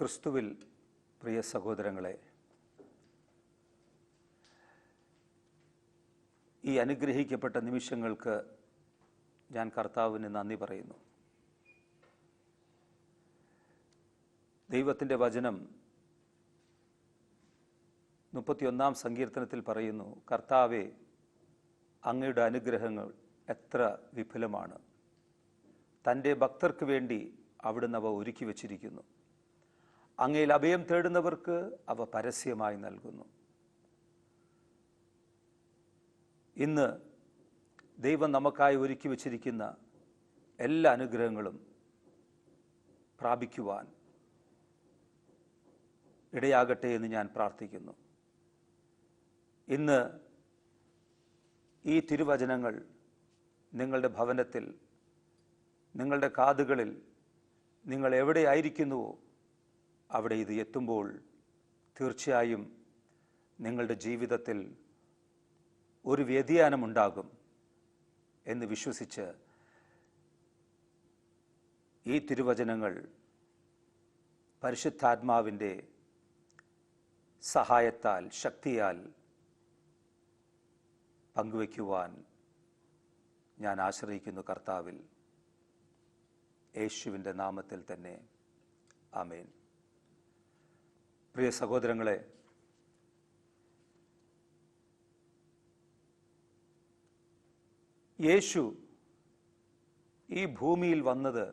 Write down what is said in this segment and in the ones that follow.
ക്രിസ്തുവിൽ പ്രിയ സഹോദരങ്ങളെ ഈ അനുഗ്രഹിക്കപ്പെട്ട നിമിഷങ്ങൾക്ക് ഞാൻ കർത്താവിന് നന്ദി പറയുന്നു. ദൈവത്തിന്റെ വചനം മുപ്പത്തിയൊന്നാം സങ്കീർത്തനത്തിൽ പറയുന്നു കർത്താവെ അങ്ങയുടെ അനുഗ്രഹങ്ങൾ എത്ര വിപുലമാണ് തന്റെ ഭക്തർക്ക് വേണ്ടി അവിടുന്ന് അവ ഒരുക്കി വച്ചിരിക്കുന്നു. അങ്ങയിൽ അഭയം തേടുന്നവർക്ക് അവ പരസ്യമായി നൽകുന്നു. ഇന്ന് ദൈവം നമുക്കായി ഒരുക്കി വച്ചിരിക്കുന്ന എല്ലാ അനുഗ്രഹങ്ങളും പ്രാപിക്കുവാൻ ഇടയാകട്ടെ എന്ന് ഞാൻ പ്രാർത്ഥിക്കുന്നു. ഇന്ന് ഈ തിരുവചനങ്ങൾ നിങ്ങളുടെ ഭവനത്തിൽ നിങ്ങളുടെ കാതുകളിൽ നിങ്ങൾ എവിടെയായിരിക്കുന്നുവോ അവിടെ ഇത് എത്തുമ്പോൾ തീർച്ചയായും നിങ്ങളുടെ ജീവിതത്തിൽ ഒരു വ്യതിയാനമുണ്ടാകും എന്ന് വിശ്വസിച്ച് ഈ തിരുവചനങ്ങൾ പരിശുദ്ധാത്മാവിന്റെ സഹായത്താൽ ശക്തിയാൽ പങ്കുവയ്ക്കുവാൻ ഞാൻ ആശ്രയിക്കുന്നു കർത്താവിൽ. യേശുവിന്റെ നാമത്തിൽ തന്നെ. ആമേൻ. പ്രിയ സഹോദരങ്ങളെ യേശു ഈ ഭൂമിയിൽ വന്നത്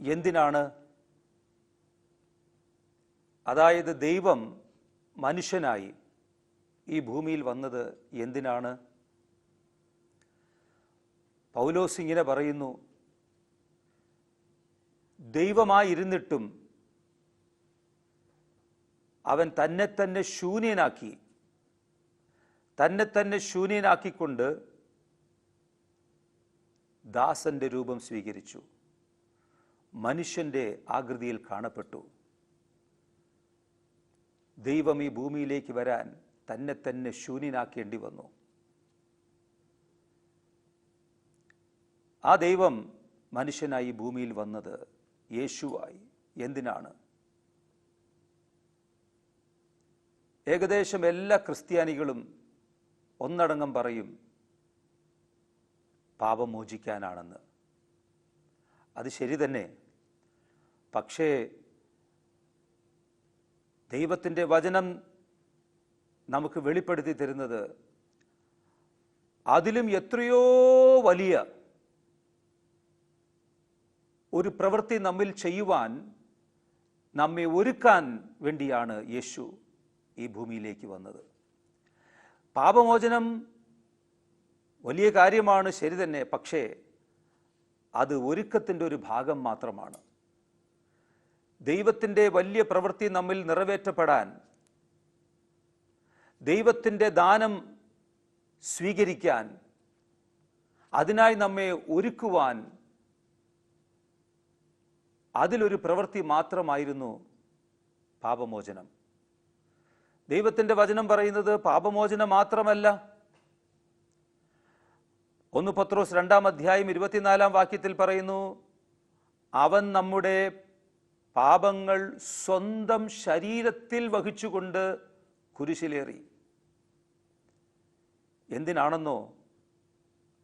എന്തിനാണ്? അതായത് ദൈവം മനുഷ്യനായി ഈ ഭൂമിയിൽ വന്നത് എന്തിനാണ്? പൗലോസ് ഇങ്ങനെ പറയുന്നു ദൈവമായിരുന്നിട്ടും അവൻ തന്നെ തന്നെ ശൂന്യനാക്കി. തന്നെ തന്നെ ശൂന്യനാക്കിക്കൊണ്ട് ദാസന്റെ രൂപം സ്വീകരിച്ചു. മനുഷ്യന്റെ ആകൃതിയിൽ കാണപ്പെട്ടു. ദൈവം ഈ ഭൂമിയിലേക്ക് വരാൻ തന്നെ തന്നെ ശൂന്യനാക്കേണ്ടി വന്നു. ആ ദൈവം മനുഷ്യനായി ഭൂമിയിൽ വന്നത് യേശുവായി. എന്തിനാണ്? ഏകദേശം എല്ലാ ക്രിസ്ത്യാനികളും ഒന്നടങ്കം പറയും പാപം മോചിക്കാനാണെന്ന്. അത് ശരി തന്നെ. പക്ഷേ ദൈവത്തിന്റെ വചനം നമുക്ക് വെളിപ്പെടുത്തി തരുന്നത് അതിലും എത്രയോ വലിയ ഒരു പ്രവൃത്തി നമ്മിൽ ചെയ്യുവാൻ നമ്മെ ഒരുക്കാൻ വേണ്ടിയാണ് യേശു. ഈ ഭൂമിയിലേക്ക് വന്നത്. പാപമോചനം വലിയ കാര്യമാണ് ശരി തന്നെ. പക്ഷേ അത് ഒരുക്കത്തിന്റെ ഒരു ഭാഗം മാത്രമാണ്. ദൈവത്തിന്റെ വലിയ പ്രവൃത്തി നമ്മിൽ നിറവേറ്റപ്പെടാൻ ദൈവത്തിന്റെ ദാനം സ്വീകരിക്കാൻ അതിനായി നമ്മെ ഒരുക്കുവാൻ അതിലൊരു പ്രവൃത്തി മാത്രമായിരുന്നു പാപമോചനം. ദൈവത്തിന്റെ വചനം പറയുന്നത് പാപമോചനം മാത്രമല്ല. ഒന്ന് പത്രോസ് രണ്ടാം അധ്യായം ഇരുപത്തിനാലാം വാക്യത്തിൽ പറയുന്നു അവൻ നമ്മുടെ പാപങ്ങൾ സ്വന്തം ശരീരത്തിൽ വഹിച്ചുകൊണ്ട് കുരിശിലേറി. എന്തിനാണെന്നോ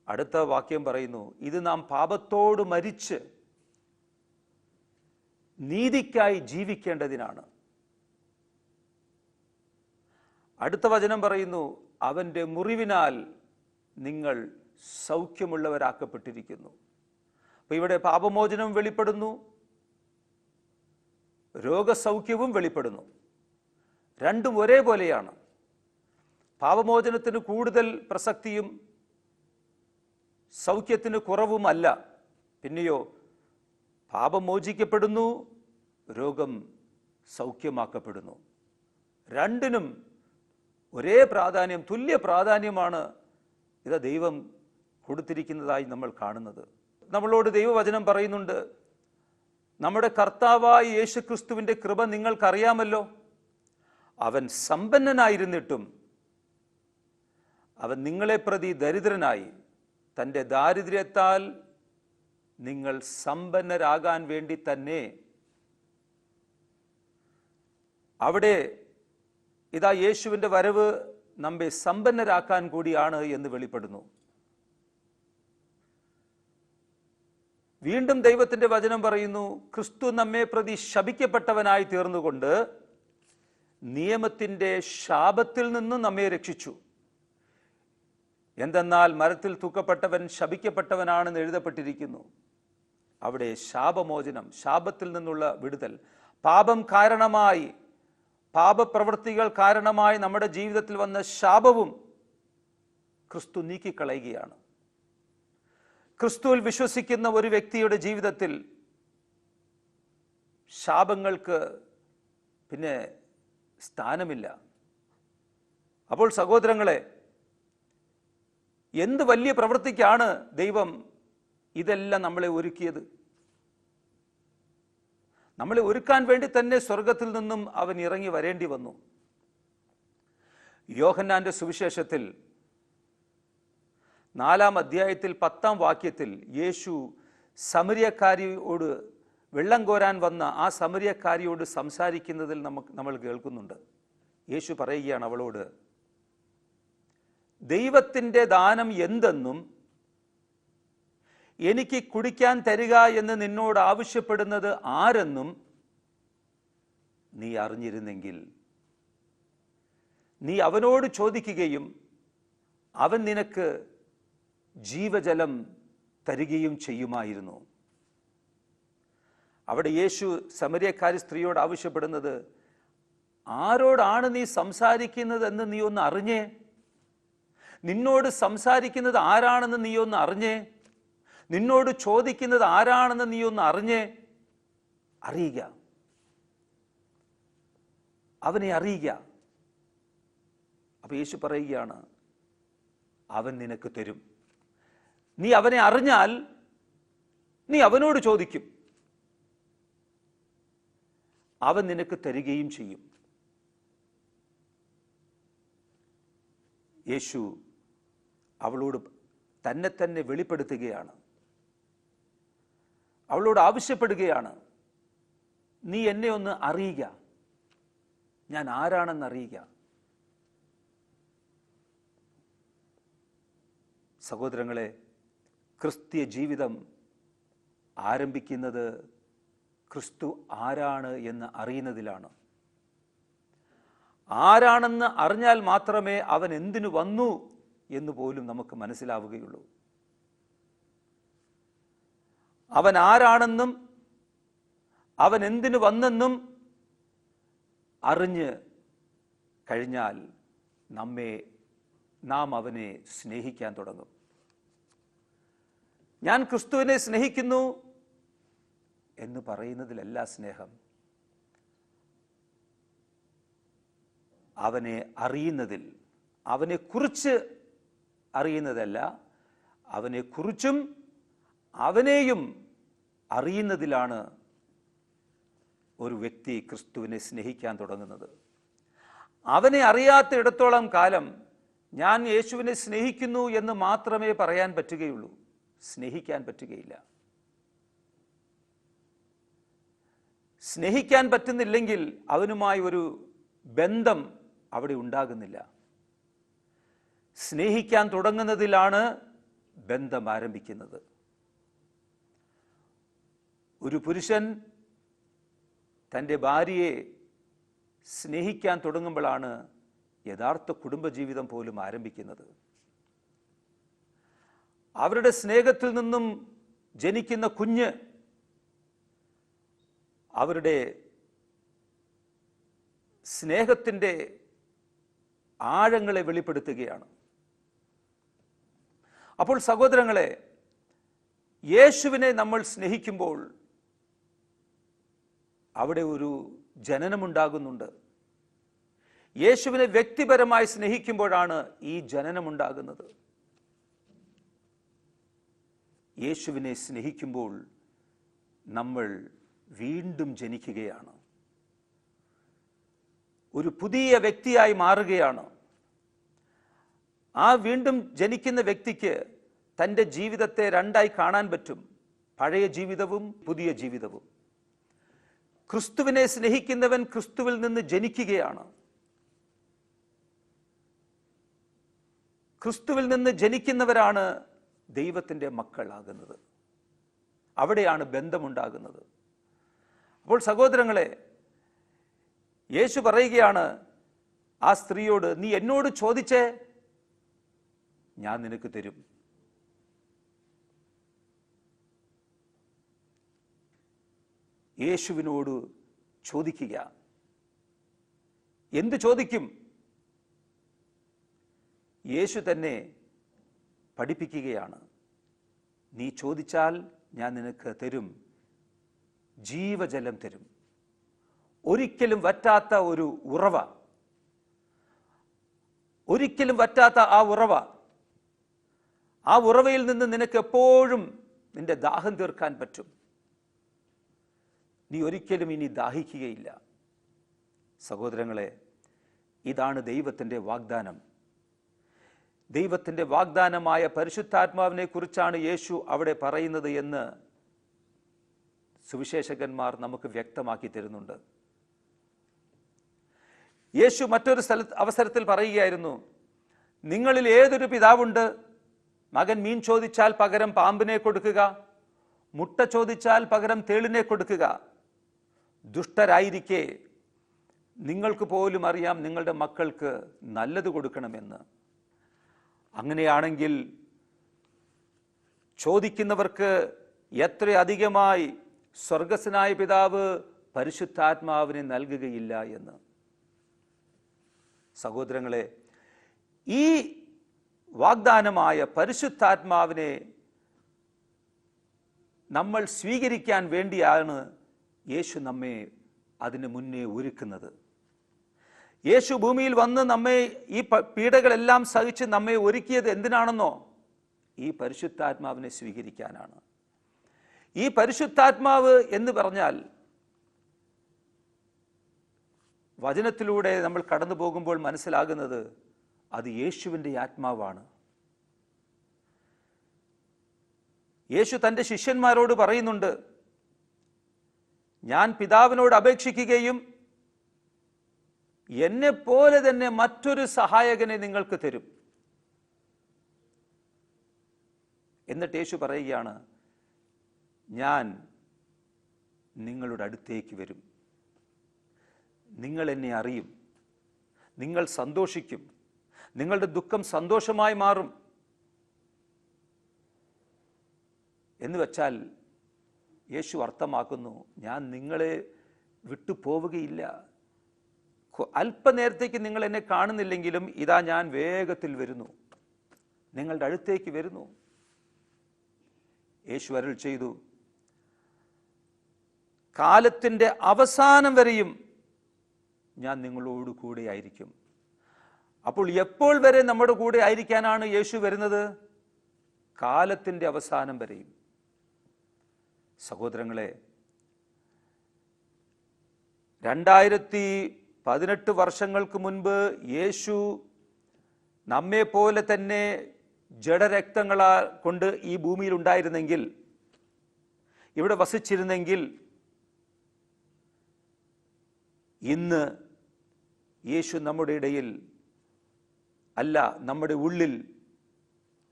അടുത്ത വാക്യം പറയുന്നു ഇത് നാം പാപത്തോട് മരിച്ച് നീതിക്കായി ജീവിക്കേണ്ടതിനാണ്. അടുത്ത വചനം പറയുന്നു അവന്റെ മുറിവിനാൽ നിങ്ങൾ സൗഖ്യമുള്ളവരാക്കപ്പെട്ടിരിക്കുന്നു. അപ്പോൾ ഇവിടെ പാപമോചനം വെളിപ്പെടുന്നു രോഗസൗഖ്യവും വെളിപ്പെടുന്നു. രണ്ടും ഒരേപോലെയാണ്. പാപമോചനത്തിന് കൂടുതൽ പ്രസക്തിയും സൗഖ്യത്തിന് കുറവുമല്ല പിന്നെയോ പാപം മോചിക്കപ്പെടുന്നു രോഗം സൗഖ്യമാക്കപ്പെടുന്നു. രണ്ടിനും ഒരേ പ്രാധാന്യം തുല്യ പ്രാധാന്യമാണ് ഇത് ദൈവം കൊടുത്തിരിക്കുന്നതായി നമ്മൾ കാണുന്നത്. നമ്മളോട് ദൈവവചനം പറയുന്നുണ്ട് നമ്മുടെ കർത്താവായ യേശുക്രിസ്തുവിന്റെ കൃപ നിങ്ങൾക്കറിയാമല്ലോ. അവൻ സമ്പന്നനായിരുന്നിട്ടും അവൻ നിങ്ങളെ പ്രതി ദരിദ്രനായി. തന്റെ ദാരിദ്ര്യത്താൽ നിങ്ങൾ സമ്പന്നരാകാൻ വേണ്ടി തന്നെ അവിടെ ഇതാ യേശുവിന്റെ വരവ് നമ്മെ സമ്പന്നരാക്കാൻ കൂടിയാണ് എന്ന് വെളിപ്പെടുന്നു. വീണ്ടും ദൈവത്തിന്റെ വചനം പറയുന്നു ക്രിസ്തു നമ്മെ പ്രതി ശപിക്കപ്പെട്ടവനായി തീർന്നുകൊണ്ട് നിയമത്തിന്റെ ശാപത്തിൽ നിന്നും നമ്മെ രക്ഷിച്ചു. എന്തെന്നാൽ മരത്തിൽ തൂക്കപ്പെട്ടവൻ ശപിക്കപ്പെട്ടവനാണെന്ന് എഴുതപ്പെട്ടിരിക്കുന്നു. അവിടെ ശാപമോചനം ശാപത്തിൽ നിന്നുള്ള വിടുതൽ. പാപം കാരണമായി പാപപ്രവൃത്തികൾ കാരണമായി നമ്മുടെ ജീവിതത്തിൽ വന്ന ശാപവും ക്രിസ്തു നീക്കിക്കളയുകയാണ്. ക്രിസ്തുവിൽ വിശ്വസിക്കുന്ന ഒരു വ്യക്തിയുടെ ജീവിതത്തിൽ ശാപങ്ങൾക്ക് പിന്നെ സ്ഥാനമില്ല. അപ്പോൾ സഹോദരങ്ങളെ എന്ത് വലിയ പ്രവൃത്തിക്കാണ് ദൈവം ഇതെല്ലാം നമ്മളെ ഒരുക്കിയത്? നമ്മളെ ഒരുക്കാൻ വേണ്ടി തന്നെ സ്വർഗത്തിൽ നിന്നും അവൻ ഇറങ്ങി വരേണ്ടി വന്നു. യോഹന്നാന്റെ സുവിശേഷത്തിൽ നാലാം അധ്യായത്തിൽ പത്താം വാക്യത്തിൽ യേശു സമരിയക്കാരിയോട് വെള്ളം കോരാൻ വന്ന ആ സമരിയക്കാരിയോട് സംസാരിക്കുന്നതിൽ നമുക്ക് നമ്മൾ കേൾക്കുന്നുണ്ട്. യേശു പറയുകയാണ് അവളോട് ദൈവത്തിന്റെ ദാനം എന്തെന്നും എനിക്ക് കുടിക്കാൻ തരിക എന്ന് നിന്നോട് ആവശ്യപ്പെടുന്നത് ആരെന്നും നീ അറിഞ്ഞിരുന്നെങ്കിൽ. നീ അവനോട് ചോദിക്കുകയും അവൻ നിനക്ക് ജീവജലം തരികയും ചെയ്യുമായിരുന്നു. അവിടെ യേശു സമരിയക്കാരി സ്ത്രീയോട് ആവശ്യപ്പെടുന്നത് ആരോടാണ് നീ സംസാരിക്കുന്നത് എന്ന് നീ ഒന്ന് അറിഞ്ഞേ? നിന്നോട് സംസാരിക്കുന്നത് ആരാണെന്ന് നീ ഒന്ന് അറിഞ്ഞേ? നിന്നോട് ചോദിക്കുന്നത് ആരാണെന്ന് നീ ഒന്ന് അറിഞ്ഞ് അറിയുക. അവനെ അറിയുക. അപ്പൊ യേശു പറയുകയാണ് അവൻ നിനക്ക് തരും. നീ അവനെ അറിഞ്ഞാൽ നീ അവനോട് ചോദിക്കും. അവൻ നിനക്ക് തരികയും ചെയ്യും. യേശു അവളോട് തന്നെ തന്നെ വെളിപ്പെടുത്തുകയാണ്. അവളോട് ആവശ്യപ്പെടുകയാണ്. നീ എന്നെ ഒന്ന് അറിയുക ഞാൻ ആരാണെന്ന് അറിയുക സഹോദരങ്ങളെ ക്രിസ്തീയ ജീവിതം ആരംഭിക്കുന്നത് ക്രിസ്തു ആരാണ് എന്ന് അറിയുന്നതിലാണ്. ആരാണെന്ന് അറിഞ്ഞാൽ മാത്രമേ അവൻ എന്തിനു വന്നു എന്ന് പോലും നമുക്ക് മനസ്സിലാവുകയുള്ളൂ. അവൻ ആരാണെന്നും അവൻ എന്തിനു വന്നെന്നും അറിഞ്ഞ് കഴിഞ്ഞാൽ നമ്മെ നാം അവനെ സ്നേഹിക്കാൻ തുടങ്ങും. ഞാൻ ക്രിസ്തുവിനെ സ്നേഹിക്കുന്നു എന്ന് പറയുന്നതിലല്ല സ്നേഹം. അവനെ അറിയുന്നതിൽ അവനെക്കുറിച്ച് അറിയുന്നതല്ല അവനെക്കുറിച്ചും അവനെയും അറിയുന്നതിലാണ് ഒരു വ്യക്തി ക്രിസ്തുവിനെ സ്നേഹിക്കാൻ തുടങ്ങുന്നത്. അവനെ അറിയാത്തിടത്തോളം കാലം ഞാൻ യേശുവിനെ സ്നേഹിക്കുന്നു എന്ന് മാത്രമേ പറയാൻ പറ്റുകയുള്ളൂ. സ്നേഹിക്കാൻ പറ്റുകയില്ല. സ്നേഹിക്കാൻ പറ്റുന്നില്ലെങ്കിൽ അവനുമായി ഒരു ബന്ധം അവിടെ ഉണ്ടാകുന്നില്ല. സ്നേഹിക്കാൻ തുടങ്ങുന്നതിലാണ് ബന്ധം ആരംഭിക്കുന്നത്. ഒരു പുരുഷൻ തന്റെ ഭാര്യയെ സ്നേഹിക്കാൻ തുടങ്ങുമ്പോഴാണ് യഥാർത്ഥ കുടുംബജീവിതം പോലും ആരംഭിക്കുന്നത്. അവരുടെ സ്നേഹത്തിൽ നിന്നും ജനിക്കുന്ന കുഞ്ഞ് അവരുടെ സ്നേഹത്തിന്റെ ആഴങ്ങളെ വെളിപ്പെടുത്തുകയാണ്. അപ്പോൾ സഹോദരങ്ങളെ യേശുവിനെ നമ്മൾ സ്നേഹിക്കുമ്പോൾ അവിടെ ഒരു ജനനമുണ്ടാകുന്നുണ്ട്. യേശുവിനെ വ്യക്തിപരമായി സ്നേഹിക്കുമ്പോഴാണ് ഈ ജനനമുണ്ടാകുന്നത്. യേശുവിനെ സ്നേഹിക്കുമ്പോൾ നമ്മൾ വീണ്ടും ജനിക്കുകയാണ്. ഒരു പുതിയ വ്യക്തിയായി മാറുകയാണ്. ആ വീണ്ടും ജനിക്കുന്ന വ്യക്തിക്ക് തന്റെ ജീവിതത്തെ രണ്ടായി കാണാൻ പറ്റും. പഴയ ജീവിതവും പുതിയ ജീവിതവും. ക്രിസ്തുവിനെ സ്നേഹിക്കുന്നവൻ ക്രിസ്തുവിൽ നിന്ന് ജനിക്കുകയാണ്. ക്രിസ്തുവിൽ നിന്ന് ജനിക്കുന്നവരാണ് ദൈവത്തിന്റെ മക്കളാകുന്നത്. അവിടെയാണ് ബന്ധമുണ്ടാകുന്നത്. അപ്പോൾ സഹോദരങ്ങളെ യേശു പറയുകയാണ് ആ സ്ത്രീയോട് നീ എന്നോട് ചോദിച്ചേ ഞാൻ നിനക്ക് തരും. യേശുവിനോട് ചോദിക്കുക. എന്ത് ചോദിക്കും? യേശു തന്നെ പഠിപ്പിക്കുകയാണ്. നീ ചോദിച്ചാൽ ഞാൻ നിനക്ക് തരും. ജീവജലം തരും. ഒരിക്കലും വറ്റാത്ത ഒരു ഉറവ. ഒരിക്കലും വറ്റാത്ത ആ ഉറവ. ആ ഉറവയിൽ നിന്ന് നിനക്ക് എപ്പോഴും നിന്റെ ദാഹം തീർക്കാൻ പറ്റും. നീ ഒരിക്കലും ഇനി ദാഹിക്കുകയില്ല. സഹോദരങ്ങളെ ഇതാണ് ദൈവത്തിന്റെ വാഗ്ദാനം. ദൈവത്തിന്റെ വാഗ്ദാനമായ പരിശുദ്ധാത്മാവിനെ കുറിച്ചാണ് യേശു അവിടെ പറയുന്നത് എന്ന് സുവിശേഷകന്മാർ നമുക്ക് വ്യക്തമാക്കി തരുന്നുണ്ട്. യേശു മറ്റൊരു സ്ഥല അവസരത്തിൽ പറയുകയായിരുന്നു നിങ്ങളിൽ ഏതൊരു പിതാവുണ്ട്? മകൻ മീൻ ചോദിച്ചാൽ പകരം പാമ്പിനെ കൊടുക്കുക മുട്ട ചോദിച്ചാൽ പകരം തേളിനെ കൊടുക്കുക ദുഷ്ടരായിരിക്കെ. നിങ്ങൾക്ക് പോലും അറിയാം നിങ്ങളുടെ മക്കൾക്ക് നല്ലത് കൊടുക്കണമെന്ന്. അങ്ങനെയാണെങ്കിൽ ചോദിക്കുന്നവർക്ക് എത്രയധികമായി സ്വർഗസ്സനായ പിതാവ് പരിശുദ്ധാത്മാവിനെ നൽകുകയില്ല എന്ന്. സഹോദരങ്ങളെ ഈ വാഗ്ദാനമായ പരിശുദ്ധാത്മാവിനെ നമ്മൾ സ്വീകരിക്കാൻ വേണ്ടിയാണ് യേശു നമ്മെ അതിന് മുന്നേ ഒരുക്കുന്നത്. യേശു ഭൂമിയിൽ വന്ന് നമ്മെ ഈ പീഡകളെല്ലാം സഹിച്ച് നമ്മെ ഒരുക്കിയത് എന്തിനാണെന്നോ? ഈ പരിശുദ്ധാത്മാവിനെ സ്വീകരിക്കാനാണ്. ഈ പരിശുദ്ധാത്മാവ് എന്ന് പറഞ്ഞാൽ വചനത്തിലൂടെ നമ്മൾ കടന്നു പോകുമ്പോൾ മനസ്സിലാകുന്നത് അത് യേശുവിന്റെ ആത്മാവാണ്. യേശു തന്റെ ശിഷ്യന്മാരോട് പറയുന്നുണ്ട് ഞാൻ പിതാവിനോട് അപേക്ഷിക്കുകയും എന്നെ പോലെ തന്നെ മറ്റൊരു സഹായകനെ നിങ്ങൾക്ക് തരും. എന്നിട്ട് യേശു പറയുകയാണ് ഞാൻ നിങ്ങളുടെ അടുത്തേക്ക് വരും. നിങ്ങൾ എന്നെ അറിയും. നിങ്ങൾ സന്തോഷിക്കും. നിങ്ങളുടെ ദുഃഖം സന്തോഷമായി മാറും. എന്ന് വെച്ചാൽ യേശു അർത്ഥമാക്കുന്നു ഞാൻ നിങ്ങളെ വിട്ടു പോവുകയില്ല. അല്പനേരത്തേക്ക് നിങ്ങൾ എന്നെ കാണുന്നില്ലെങ്കിലും ഇതാ ഞാൻ വേഗത്തിൽ വരുന്നു. നിങ്ങളുടെ അടുത്തേക്ക് വരുന്നു. യേശു അരുൾ ചെയ്തു കാലത്തിന്റെ അവസാനം വരെയും ഞാൻ നിങ്ങളോട് കൂടെ ആയിരിക്കും. അപ്പോൾ എപ്പോൾ വരെ നമ്മുടെ കൂടെ ആയിരിക്കാനാണ് യേശു വരുന്നത്? കാലത്തിന്റെ അവസാനം വരെയും. സഹോദരങ്ങളെ രണ്ടായിരത്തി പതിനെട്ട് വർഷങ്ങൾക്ക് മുൻപ് യേശു നമ്മെ പോലെ തന്നെ ജഡരക്തങ്ങളാ കൊണ്ട് ഈ ഭൂമിയിൽ ഉണ്ടായിരുന്നെങ്കിൽ ഇവിടെ വസിച്ചിരുന്നെങ്കിൽ ഇന്ന് യേശു നമ്മുടെ ഇടയിൽ അല്ല നമ്മുടെ ഉള്ളിൽ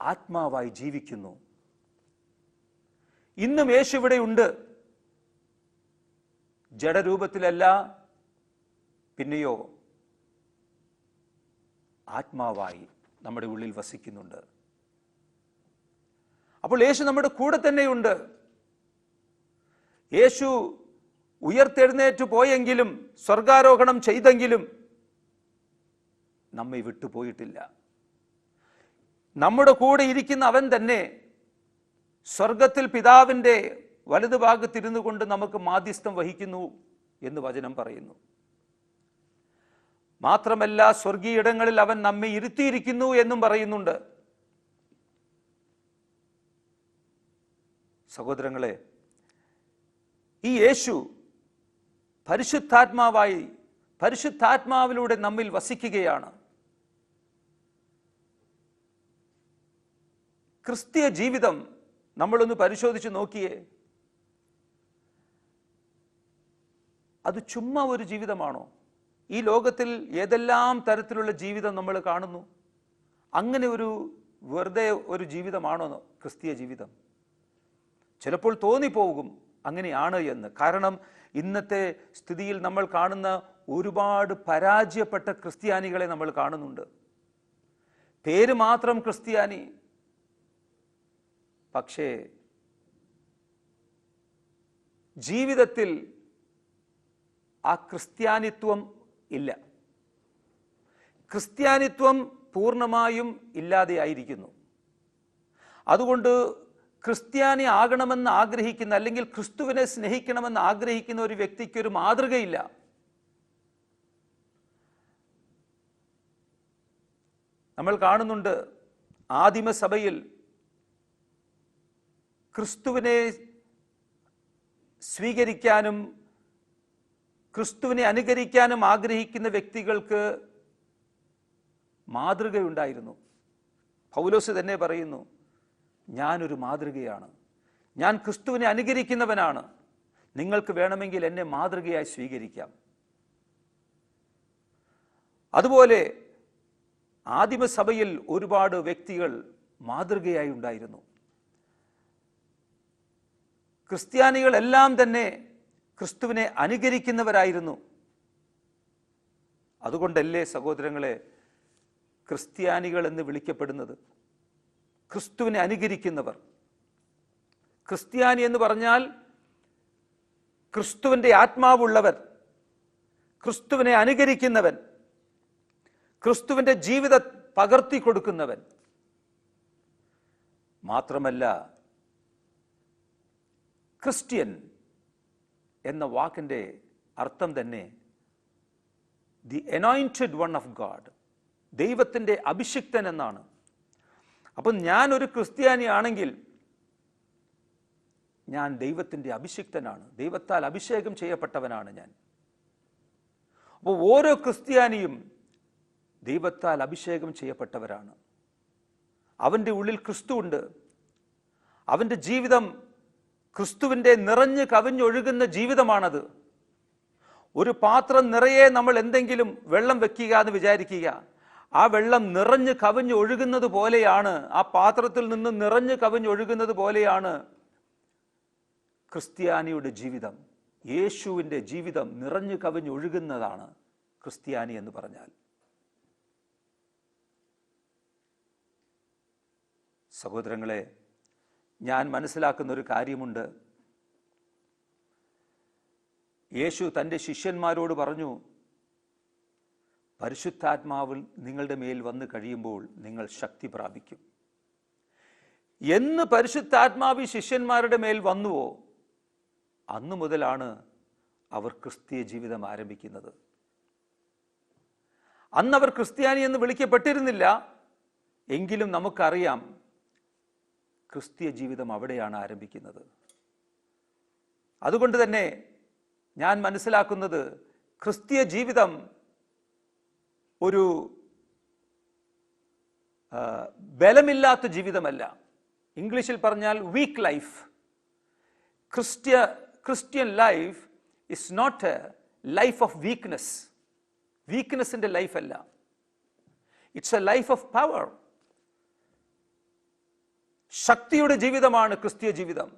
ആത്മാവായി ജീവിക്കുന്നു. ഇന്നും യേശു ഇവിടെയുണ്ട് ജഡരൂപത്തിലല്ല പിന്നെയോ ആത്മാവായി നമ്മുടെ ഉള്ളിൽ വസിക്കുന്നുണ്ട്. അപ്പോൾ യേശു നമ്മുടെ കൂടെ തന്നെയുണ്ട്. യേശു ഉയർത്തെഴുന്നേറ്റ് പോയെങ്കിലും സ്വർഗാരോഹണം ചെയ്തെങ്കിലും നമ്മെ വിട്ടുപോയിട്ടില്ല. നമ്മുടെ കൂടെ ഇരിക്കുന്ന അവൻ തന്നെ സ്വർഗത്തിൽ പിതാവിന്റെ വലതുഭാഗത്തിരുന്നു കൊണ്ട് നമുക്ക് മാധ്യസ്ഥം വഹിക്കുന്നു എന്ന് വചനം പറയുന്നു. മാത്രമല്ല സ്വർഗീയിടങ്ങളിൽ അവൻ നമ്മെ ഇരുത്തിയിരിക്കുന്നു എന്നും പറയുന്നുണ്ട്. സഹോദരങ്ങളെ ഈ യേശു പരിശുദ്ധാത്മാവായി പരിശുദ്ധാത്മാവിലൂടെ നമ്മിൽ വസിക്കുകയാണ്. ക്രിസ്തീയ ജീവിതം നമ്മളൊന്ന് പരിശോധിച്ച് നോക്കിയേ. അത് ചുമ്മാ ഒരു ജീവിതമാണോ? ഈ ലോകത്തിൽ ഏതെല്ലാം തരത്തിലുള്ള ജീവിതം നമ്മൾ കാണുന്നു? അങ്ങനെ ഒരു വെറുതെ ഒരു ജീവിതമാണോ ക്രിസ്തീയ ജീവിതം? ചിലപ്പോൾ തോന്നിപ്പോകും അങ്ങനെയാണ് എന്ന്. കാരണം ഇന്നത്തെ സ്ഥിതിയിൽ നമ്മൾ കാണുന്ന ഒരുപാട് പരാജയപ്പെട്ട ക്രിസ്ത്യാനികളെ നമ്മൾ കാണുന്നുണ്ട്. പേര് മാത്രം ക്രിസ്ത്യാനി പക്ഷേ ജീവിതത്തിൽ ആ ക്രിസ്ത്യാനിത്വം ഇല്ല. ക്രിസ്ത്യാനിത്വം പൂർണമായും ഇല്ലാതെയായിരിക്കുന്നു അതുകൊണ്ട് ക്രിസ്ത്യാനി ആകണമെന്ന് ആഗ്രഹിക്കുന്ന അല്ലെങ്കിൽ ക്രിസ്തുവിനെ സ്നേഹിക്കണമെന്ന് ആഗ്രഹിക്കുന്ന ഒരു വ്യക്തിക്ക് ഒരു മാതൃകയില്ല. നമ്മൾ കാണുന്നുണ്ട് ആദിമസഭയിൽ ക്രിസ്തുവിനെ സ്വീകരിക്കാനും ക്രിസ്തുവിനെ അനുകരിക്കാനും ആഗ്രഹിക്കുന്ന വ്യക്തികൾക്ക് മാതൃകയുണ്ടായിരുന്നു. പൗലോസ് തന്നെ പറയുന്നു ഞാനൊരു മാതൃകയാണ്. ഞാൻ ക്രിസ്തുവിനെ അനുകരിക്കുന്നവനാണ്. നിങ്ങൾക്ക് വേണമെങ്കിൽ എന്നെ മാതൃകയായി സ്വീകരിക്കാം. അതുപോലെ ആദിമസഭയിൽ ഒരുപാട് വ്യക്തികൾ മാതൃകയായി ഉണ്ടായിരുന്നു. ക്രിസ്ത്യാനികളെല്ലാം തന്നെ ക്രിസ്തുവിനെ അനുകരിക്കുന്നവരായിരുന്നു. അതുകൊണ്ടല്ലേ സഹോദരങ്ങളെ ക്രിസ്ത്യാനികൾ എന്ന് വിളിക്കപ്പെടുന്നത്? ക്രിസ്തുവിനെ അനുകരിക്കുന്നവർ. ക്രിസ്ത്യാനി എന്ന് പറഞ്ഞാൽ ക്രിസ്തുവിന്റെ ആത്മാവുള്ളവർ ക്രിസ്തുവിനെ അനുകരിക്കുന്നവൻ ക്രിസ്തുവിന്റെ ജീവിത പകർത്തി കൊടുക്കുന്നവൻ. മാത്രമല്ല ക്രിസ്ത്യൻ എന്ന വാക്കിന്റെ അർത്ഥം തന്നെ the anointed one of God ദൈവത്തിന്റെ അഭിഷിക്തൻ എന്നാണ്. അപ്പം ഞാനൊരു ക്രിസ്ത്യാനിയാണെങ്കിൽ ഞാൻ ദൈവത്തിന്റെ അഭിഷിക്തനാണ്. ദൈവത്താൽ അഭിഷേകം ചെയ്യപ്പെട്ടവനാണ് ഞാൻ. അപ്പോൾ ഓരോ ക്രിസ്ത്യാനിയും ദൈവത്താൽ അഭിഷേകം ചെയ്യപ്പെട്ടവരാണ്. അവന്റെ ഉള്ളിൽ ക്രിസ്തു ഉണ്ട്. അവന്റെ ജീവിതം ക്രിസ്തുവിന്റെ നിറഞ്ഞ് കവിഞ്ഞൊഴുകുന്ന ജീവിതമാണത്. ഒരു പാത്രം നിറയെ നമ്മൾ എന്തെങ്കിലും വെള്ളം വെക്കുക എന്ന് വിചാരിക്കുക. ആ വെള്ളം നിറഞ്ഞ് കവിഞ്ഞ് ഒഴുകുന്നത് പോലെയാണ് ആ പാത്രത്തിൽ നിന്ന് നിറഞ്ഞ് കവിഞ്ഞൊഴുകുന്നത് പോലെയാണ് ക്രിസ്ത്യാനിയുടെ ജീവിതം. യേശുവിന്റെ ജീവിതം നിറഞ്ഞു കവിഞ്ഞൊഴുകുന്നതാണ് ക്രിസ്ത്യാനി എന്ന് പറഞ്ഞാൽ. സഹോദരങ്ങളെ ഞാൻ മനസ്സിലാക്കുന്ന ഒരു കാര്യമുണ്ട്. യേശു തന്റെ ശിഷ്യന്മാരോട് പറഞ്ഞു പരിശുദ്ധാത്മാവിൽ നിങ്ങളുടെ മേൽ വന്നു കഴിയുമ്പോൾ നിങ്ങൾ ശക്തി പ്രാപിക്കും. എന്ന് പരിശുദ്ധാത്മാവ് ശിഷ്യന്മാരുടെ മേൽ വന്നുവോ അന്നു മുതലാണ് അവർ ക്രിസ്തീയ ജീവിതം ആരംഭിക്കുന്നത്. അന്ന് അവർ ക്രിസ്ത്യാനി എന്ന് വിളിക്കപ്പെട്ടിരുന്നില്ല എങ്കിലും നമുക്കറിയാം ക്രിസ്തീയ ജീവിതം അവിടെയാണ് ആരംഭിക്കുന്നത്. അതുകൊണ്ട് തന്നെ ഞാൻ മനസ്സിലാക്കുന്നത് ക്രിസ്തീയ ജീവിതം ഒരു ബലമില്ലാത്ത ജീവിതമല്ല. ഇംഗ്ലീഷിൽ പറഞ്ഞാൽ വീക്ക് ലൈഫ് ക്രിസ്ത്യ Christian life is not a life of weakness വീക്ക്നെസ്സിന്റെ ലൈഫല്ല it's a life of power ശക്തിയുടെ ജീവിതമാണ് ക്രിസ്തീയ ജീവിതം.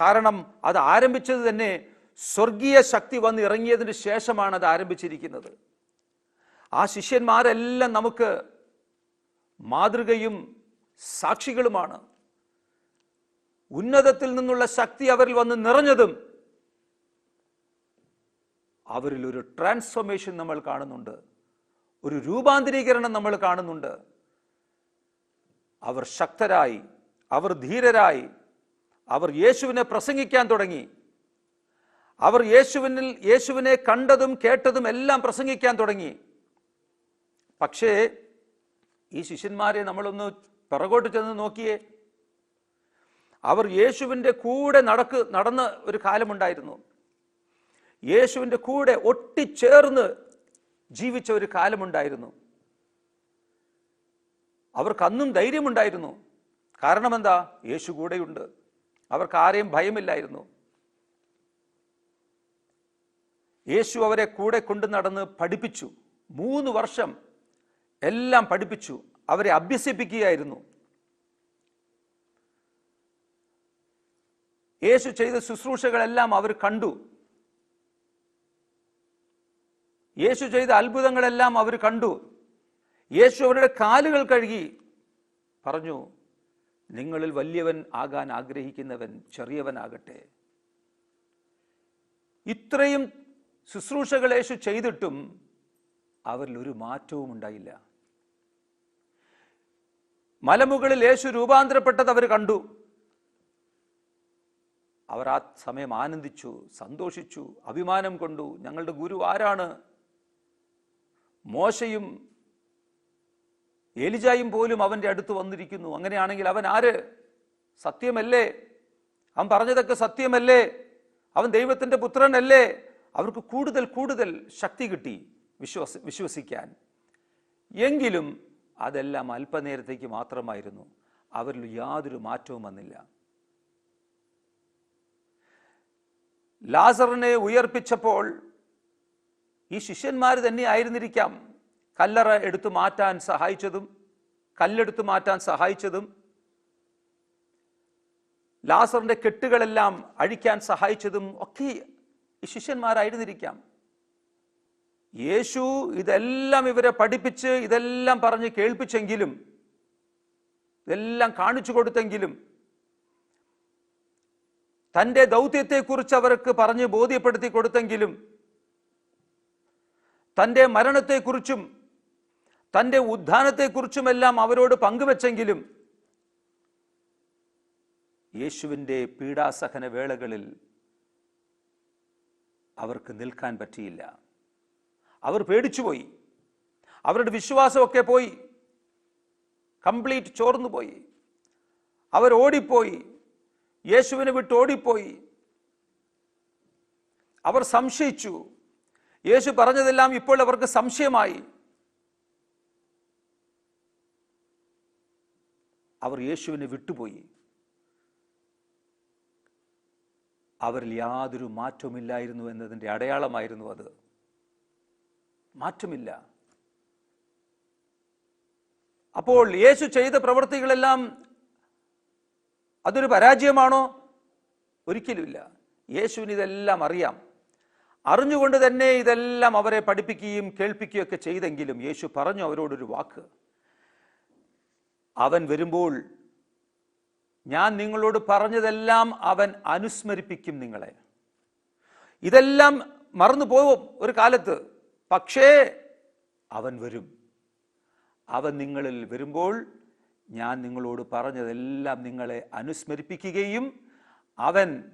കാരണം അത് ആരംഭിച്ചത് തന്നെ സ്വർഗീയ ശക്തി വന്ന് ഇറങ്ങിയതിന് ശേഷമാണ് അത് ആരംഭിച്ചിരിക്കുന്നത്. ആ ശിഷ്യന്മാരെല്ലാം നമുക്ക് മാതൃകയും സാക്ഷികളുമാണ്. ഉന്നതത്തിൽ നിന്നുള്ള ശക്തി അവരിൽ വന്ന് നിറഞ്ഞതും അവരിൽ ഒരു ട്രാൻസ്ഫോർമേഷൻ നമ്മൾ കാണുന്നുണ്ട്. ഒരു രൂപാന്തരീകരണം നമ്മൾ കാണുന്നുണ്ട്. അവർ ശക്തരായി അവർ ധീരരായി അവർ യേശുവിനെ പ്രസംഗിക്കാൻ തുടങ്ങി. അവർ യേശുവിനിൽ യേശുവിനെ കണ്ടതും കേട്ടതും എല്ലാം പ്രസംഗിക്കാൻ തുടങ്ങി. പക്ഷേ ഈ ശിഷ്യന്മാരെ നമ്മളൊന്ന് പിറകോട്ട് ചെന്ന് നോക്കിയേ. അവർ യേശുവിന്റെ കൂടെ നടക്ക് നടന്ന ഒരു കാലമുണ്ടായിരുന്നു. യേശുവിന്റെ കൂടെ ഒട്ടിച്ചേർന്ന് ജീവിച്ച ഒരു കാലമുണ്ടായിരുന്നു. അവർക്ക് അന്നും ധൈര്യമുണ്ടായിരുന്നു. കാരണം എന്താ യേശു കൂടെയുണ്ട്. അവർക്ക് ആരെയും ഭയമില്ലായിരുന്നു. യേശു അവരെ കൂടെ കൊണ്ടു നടന്ന് പഠിപ്പിച്ചു. മൂന്ന് വർഷം എല്ലാം പഠിപ്പിച്ചു. അവരെ അഭ്യസിപ്പിക്കുകയായിരുന്നു. യേശു ചെയ്ത ശുശ്രൂഷകളെല്ലാം അവർ കണ്ടു. യേശു ചെയ്ത അത്ഭുതങ്ങളെല്ലാം അവർ കണ്ടു. യേശു അവരുടെ കാലുകൾ കഴുകി പറഞ്ഞു നിങ്ങളിൽ വലിയവൻ ആകാൻ ആഗ്രഹിക്കുന്നവൻ ചെറിയവനാകട്ടെ. ഇത്രയും ശുശ്രൂഷകൾ യേശു ചെയ്തിട്ടും അവരിൽ ഒരു മാറ്റവും ഉണ്ടായില്ല. മലമുകളിൽ യേശു രൂപാന്തരപ്പെട്ടത് അവർ കണ്ടു. അവർ ആ സമയം ആനന്ദിച്ചു സന്തോഷിച്ചു അഭിമാനം കൊണ്ടു. ഞങ്ങളുടെ ഗുരു ആരാണ്? മോശയും എലിജായും പോലും അവന്റെ അടുത്ത് വന്നിരിക്കുന്നു. അങ്ങനെയാണെങ്കിൽ അവൻ ആര്? സത്യമല്ലേ? അവൻ പറഞ്ഞതൊക്കെ സത്യമല്ലേ? അവൻ ദൈവത്തിന്റെ പുത്രനല്ലേ? അവർക്ക് കൂടുതൽ കൂടുതൽ ശക്തി കിട്ടി വിശ്വസ വിശ്വസിക്കാൻ. എങ്കിലും അതെല്ലാം അല്പനേരത്തേക്ക് മാത്രമായിരുന്നു. അവരിൽ യാതൊരു മാറ്റവും വന്നില്ല. ലാസറിനെ ഉയർപ്പിച്ചപ്പോൾ ഈ ശിഷ്യന്മാർ തന്നെ ആയിരുന്നിരിക്കാം. കല്ലറ എടുത്തു മാറ്റാൻ സഹായിച്ചതും കല്ലെടുത്തു മാറ്റാൻ സഹായിച്ചതും ലാസറിന്റെ കെട്ടുകളെല്ലാം അഴിക്കാൻ സഹായിച്ചതും ഒക്കെ ഈ ശിഷ്യന്മാരായിരുന്നിരിക്കാം. യേശു ഇതെല്ലാം ഇവരെ പഠിപ്പിച്ച് ഇതെല്ലാം പറഞ്ഞ് കേൾപ്പിച്ചെങ്കിലും ഇതെല്ലാം കാണിച്ചു കൊടുത്തെങ്കിലും തന്റെ ദൗത്യത്തെക്കുറിച്ച് അവർക്ക് പറഞ്ഞ് ബോധ്യപ്പെടുത്തി കൊടുത്തെങ്കിലും തന്റെ മരണത്തെക്കുറിച്ചും തന്റെ ഉദ്ധാനത്തെക്കുറിച്ചുമെല്ലാം അവരോട് പങ്കുവച്ചെങ്കിലും യേശുവിന്റെ പീഡാസഹന വേളകളിൽ അവർക്ക് നിൽക്കാൻ പറ്റിയില്ല. അവർ പേടിച്ചുപോയി. അവരുടെ വിശ്വാസമൊക്കെ പോയി. കംപ്ലീറ്റ് ചോർന്നു പോയി അവർ ഓടിപ്പോയി. യേശുവിനെ വിട്ട് ഓടിപ്പോയി. അവർ സംശയിച്ചു. യേശു പറഞ്ഞതെല്ലാം ഇപ്പോൾ അവർക്ക് സംശയമായി. അവർ യേശുവിനെ വിട്ടുപോയി. അവരിൽ യാതൊരു മാറ്റവുമില്ലായിരുന്നു എന്നതിന്റെ അടയാളമായിരുന്നു അത്. മാറ്റമില്ല. അപ്പോൾ യേശു ചെയ്ത പ്രവൃത്തികളെല്ലാം അതൊരു പരാജയമാണോ? ഒരിക്കലുമില്ല. യേശുവിന് ഇതെല്ലാം അറിയാം. അറിഞ്ഞുകൊണ്ട് തന്നെ ഇതെല്ലാം അവരെ പഠിപ്പിക്കുകയും കേൾപ്പിക്കുകയൊക്കെ ചെയ്തെങ്കിലും യേശു പറഞ്ഞു അവരോടൊരു വാക്ക്. അവൻ വരുമ്പോൾ ഞാൻ നിങ്ങളോട് പറഞ്ഞതെല്ലാം അവൻ അനുസ്മരിപ്പിക്കും നിങ്ങളെ. ഇതെല്ലാം മറന്നു പോവും ഒരു കാലത്ത്. പക്ഷേ അവൻ വരും. അവൻ നിങ്ങളിൽ വരുമ്പോൾ ഞാൻ നിങ്ങളോട് പറഞ്ഞതെല്ലാം നിങ്ങളെ അനുസ്മരിപ്പിക്കുകയും അവൻ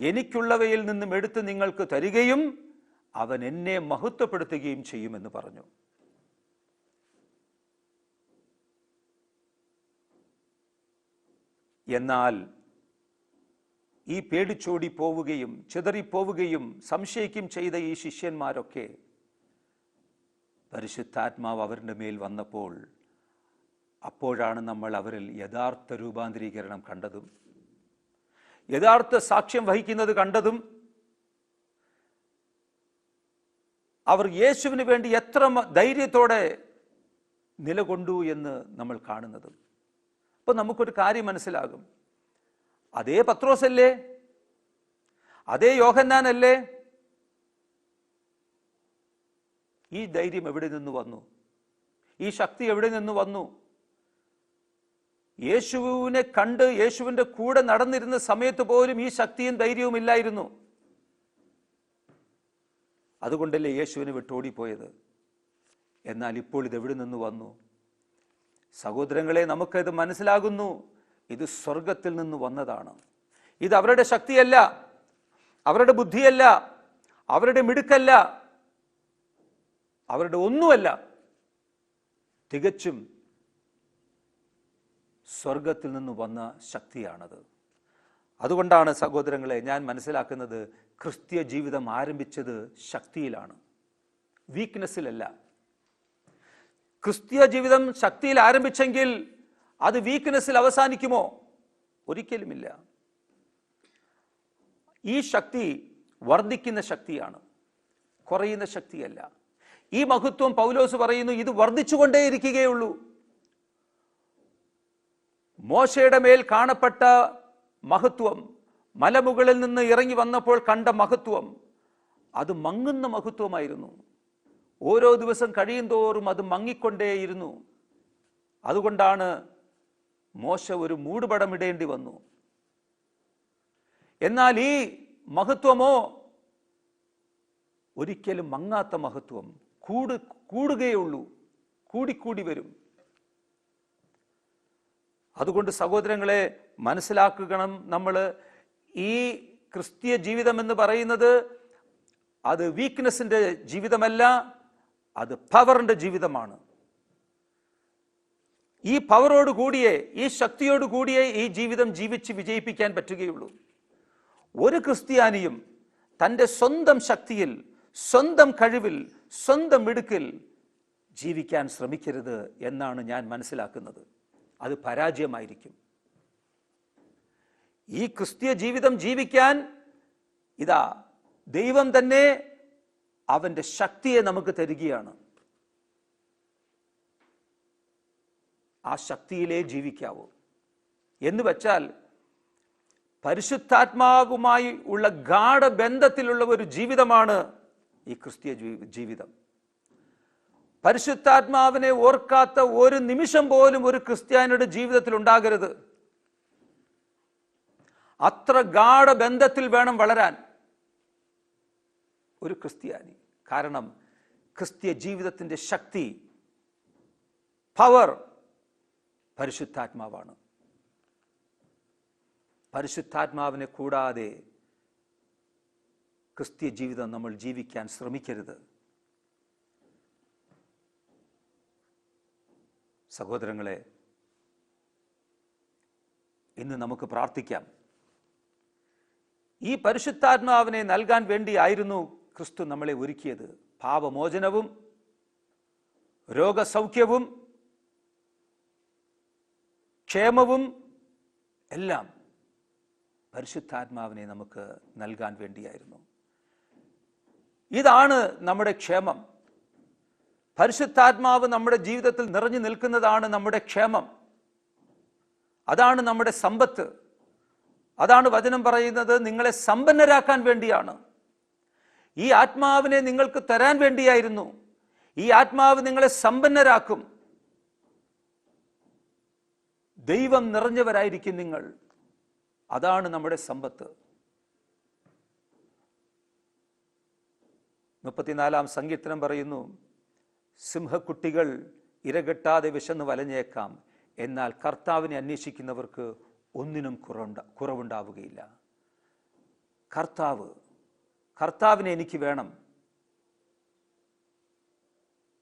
എനിക്കുള്ളവയിൽ നിന്നും എടുത്ത് നിങ്ങൾക്ക് തരികയും അവൻ എന്നെ മഹത്വപ്പെടുത്തുകയും ചെയ്യുമെന്ന് പറഞ്ഞു. എന്നാൽ ഈ പേടിച്ചോടി പോവുകയും ചിതറിപ്പോവുകയും സംശയിക്കും ചെയ്ത ഈ ശിഷ്യന്മാരൊക്കെ പരിശുദ്ധാത്മാവ് അവരുടെ മേൽ വന്നപ്പോൾ അപ്പോഴാണ് നമ്മൾ അവരിൽ യഥാർത്ഥ രൂപാന്തരീകരണം കണ്ടതും. യഥാർത്ഥ സാക്ഷ്യം വഹിക്കുന്നത് കണ്ടതും അവർ യേശുവിന് വേണ്ടി എത്ര ധൈര്യത്തോടെ നിലകൊണ്ടു എന്ന് നമ്മൾ കാണുന്നതും. അപ്പോൾ നമുക്കൊരു കാര്യം മനസ്സിലാകും. അതേ പത്രോസല്ലേ? അതേ യോഹന്നാനല്ലേ? ഈ ധൈര്യം എവിടെ നിന്ന് വന്നു? ഈ ശക്തി എവിടെ നിന്ന് വന്നു? യേശുവിനെ കണ്ട് യേശുവിന്റെ കൂടെ നടന്നിരുന്ന സമയത്ത് പോലും ഈ ശക്തിയും ധൈര്യവും ഇല്ലായിരുന്നു. അതുകൊണ്ടല്ലേ യേശുവിനെ വിട്ടോടിപ്പോയത്? എന്നാൽ ഇപ്പോൾ ഇത് എവിടെ നിന്ന് വന്നു? സഹോദരങ്ങളെ നമുക്കത് മനസ്സിലാകുന്നു. ഇത് സ്വർഗത്തിൽ നിന്ന് വന്നതാണ്. ഇത് അവരുടെ ശക്തിയല്ല അവരുടെ ബുദ്ധിയല്ല അവരുടെ മിടുക്കല്ല അവരുടെ ഒന്നുമല്ല. തികച്ചും സ്വർഗത്തിൽ നിന്ന് വന്ന ശക്തിയാണത്. അതുകൊണ്ടാണ് സഹോദരങ്ങളെ ഞാൻ മനസ്സിലാക്കുന്നത് ക്രിസ്തീയ ജീവിതം ആരംഭിച്ചത് ശക്തിയിലാണ്. വീക്ക്നെസ്സിലല്ല ക്രിസ്തീയ ജീവിതം ശക്തിയിൽ ആരംഭിച്ചെങ്കിൽ അത് വീക്ക്നെസ്സിൽ അവസാനിക്കുമോ? ഒരിക്കലുമില്ല. ഈ ശക്തി വർദ്ധിക്കുന്ന ശക്തിയാണ്. കുറയുന്ന ശക്തിയല്ല. ഈ മഹത്വം പൗലോസ് പറയുന്നു ഇത് വർദ്ധിച്ചുകൊണ്ടേയിരിക്കുകയുള്ളൂ. മോശയുടെ മേൽ കാണപ്പെട്ട മഹത്വം മലമുകളിൽ നിന്ന് ഇറങ്ങി വന്നപ്പോൾ കണ്ട മഹത്വം അത് മങ്ങുന്ന മഹത്വമായിരുന്നു. ഓരോ ദിവസം കഴിയും തോറും അത് മങ്ങിക്കൊണ്ടേയിരുന്നു. അതുകൊണ്ടാണ് മോശ ഒരു മൂടുപടമിടേണ്ടി വന്നു. എന്നാൽ ഈ മഹത്വമോ? ഒരിക്കലും മങ്ങാത്ത മഹത്വം. കൂട് കൂടുകയുള്ളൂ. കൂടിക്കൂടി വരും. അതുകൊണ്ട് സഹോദരങ്ങളെ മനസ്സിലാക്കണം നമ്മൾ. ഈ ക്രിസ്തീയ ജീവിതം എന്ന് പറയുന്നത് അത് വീക്ക്നെസ്സിന്റെ ജീവിതമല്ല. അത് പവറിന്റെ ജീവിതമാണ്. ഈ പവറോട് കൂടിയേ ഈ ശക്തിയോട് കൂടിയേ ഈ ജീവിതം ജീവിച്ച് വിജയിപ്പിക്കാൻ പറ്റുകയുള്ളൂ. ഒരു ക്രിസ്ത്യാനിയും തന്റെ സ്വന്തം ശക്തിയിൽ സ്വന്തം കഴിവിൽ സ്വന്തം മിടുക്കിൽ ജീവിക്കാൻ ശ്രമിക്കരുത് എന്നാണ് ഞാൻ മനസ്സിലാക്കുന്നത്. അത് പരാജയമായിരിക്കും. ഈ ക്രിസ്തീയ ജീവിതം ജീവിക്കാൻ ഇതാ ദൈവം തന്നെ അവന്റെ ശക്തിയെ നമുക്ക് തരികയാണ്. ആ ശക്തിയിലേ ജീവിക്കാവൂ. എന്ന് വെച്ചാൽ പരിശുദ്ധാത്മാവുമായി ഉള്ള ഗാഠബന്ധത്തിലുള്ള ഒരു ജീവിതമാണ് ഈ ക്രിസ്തീയ ജീവിതം. പരിശുദ്ധാത്മാവിനെ ഓർക്കാത്ത ഒരു നിമിഷം പോലും ഒരു ക്രിസ്ത്യാനിയുടെ ജീവിതത്തിൽ ഉണ്ടാകരുത്. അത്ര ഗാഠബന്ധത്തിൽ വേണം വളരാൻ. ഒരു ക്രിസ്ത്യാനി. കാരണം ക്രിസ്ത്യ ജീവിതത്തിന്റെ ശക്തി പവർ പരിശുദ്ധാത്മാവാണ്. പരിശുദ്ധാത്മാവിനെ കൂടാതെ ക്രിസ്ത്യ ജീവിതം നമ്മൾ ജീവിക്കാൻ ശ്രമിക്കരുത്. സഹോദരങ്ങളെ ഇന്ന് നമുക്ക് പ്രാർത്ഥിക്കാം. ഈ പരിശുദ്ധാത്മാവിനെ നൽകാൻ വേണ്ടിയായിരുന്നു ക്രിസ്തു നമ്മളെ ഒരുക്കിയത്. പാപമോചനവും രോഗസൗഖ്യവും ക്ഷേമവും എല്ലാം പരിശുദ്ധാത്മാവിനെ നമുക്ക് നൽകാൻ വേണ്ടിയായിരുന്നു. ഇതാണ് നമ്മുടെ ക്ഷേമം. പരിശുദ്ധാത്മാവ് നമ്മുടെ ജീവിതത്തിൽ നിറഞ്ഞു നിൽക്കുന്നതാണ് നമ്മുടെ ക്ഷേമം. അതാണ് നമ്മുടെ സമ്പത്ത്. അതാണ് വചനം പറയുന്നത് നിങ്ങളെ സമ്പന്നരാക്കാൻ വേണ്ടിയാണ്. ഈ ആത്മാവിനെ നിങ്ങൾക്ക് തരാൻ വേണ്ടിയായിരുന്നു. ഈ ആത്മാവ് നിങ്ങളെ സമ്പന്നരാക്കും. ദൈവം നിറഞ്ഞവരായിരിക്കും നിങ്ങൾ. അതാണ് നമ്മുടെ സമ്പത്ത്. മുപ്പത്തിനാലാം സങ്കീർത്തനം പറയുന്നു സിംഹക്കുട്ടികൾ ഇരകെട്ടാതെ വിശന്ന് വലഞ്ഞേക്കാം. എന്നാൽ കർത്താവിനെ അന്വേഷിക്കുന്നവർക്ക് ഒന്നിനും കുറവുണ്ട കുറവുണ്ടാവുകയില്ല. കർത്താവ് കർത്താവിനെ എനിക്ക് വേണം.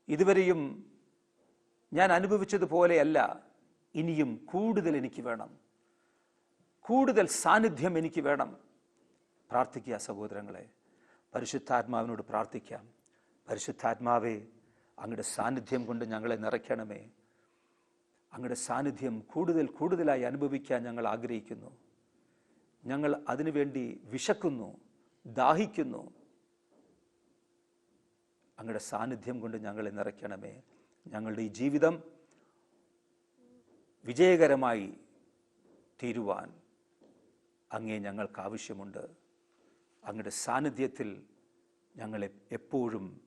ഇതുവരെയും ഞാൻ അനുഭവിച്ചതുപോലെയല്ല ഇനിയും കൂടുതൽ എനിക്ക് വേണം. കൂടുതൽ സാന്നിധ്യം എനിക്ക് വേണം. പ്രാർത്ഥിക്കുക സഹോദരങ്ങളെ പരിശുദ്ധാത്മാവിനോട് പ്രാർത്ഥിക്കാം പരിശുദ്ധാത്മാവേ അങ്ങയുടെ സാന്നിധ്യം കൊണ്ട് ഞങ്ങളെ നിറയ്ക്കണമേ. അങ്ങയുടെ സാന്നിധ്യം കൂടുതൽ കൂടുതലായി അനുഭവിക്കാൻ ഞങ്ങൾ ആഗ്രഹിക്കുന്നു. ഞങ്ങൾ അതിനുവേണ്ടി വിശക്കുന്നു. ദാഹിക്കുന്നു. അങ്ങയുടെ സാന്നിധ്യം കൊണ്ട് ഞങ്ങളെ നിറയ്ക്കണമേ. ഞങ്ങളുടെ ഈ ജീവിതം വിജയകരമായി തീരുവാൻ അങ്ങേ ഞങ്ങൾക്ക് ആവശ്യമുണ്ട് അങ്ങയുടെ സാന്നിധ്യത്തിൽ ഞങ്ങളെ എപ്പോഴും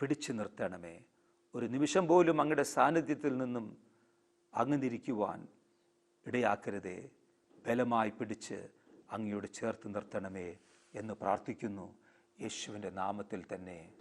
പിടിച്ചു നിർത്തണമേ. ഒരു നിമിഷം പോലും അങ്ങയുടെ സാന്നിധ്യത്തിൽ നിന്നും അകന്നിരിക്കുവാൻ ഇടയാക്കരുതേ. ബലമായി പിടിച്ച് അങ്ങയോട് ചേർത്ത് നിർത്തണമേ. എന്ന് പ്രാർത്ഥിക്കുന്നു. യേശുവിന്റെ നാമത്തിൽ തന്നെ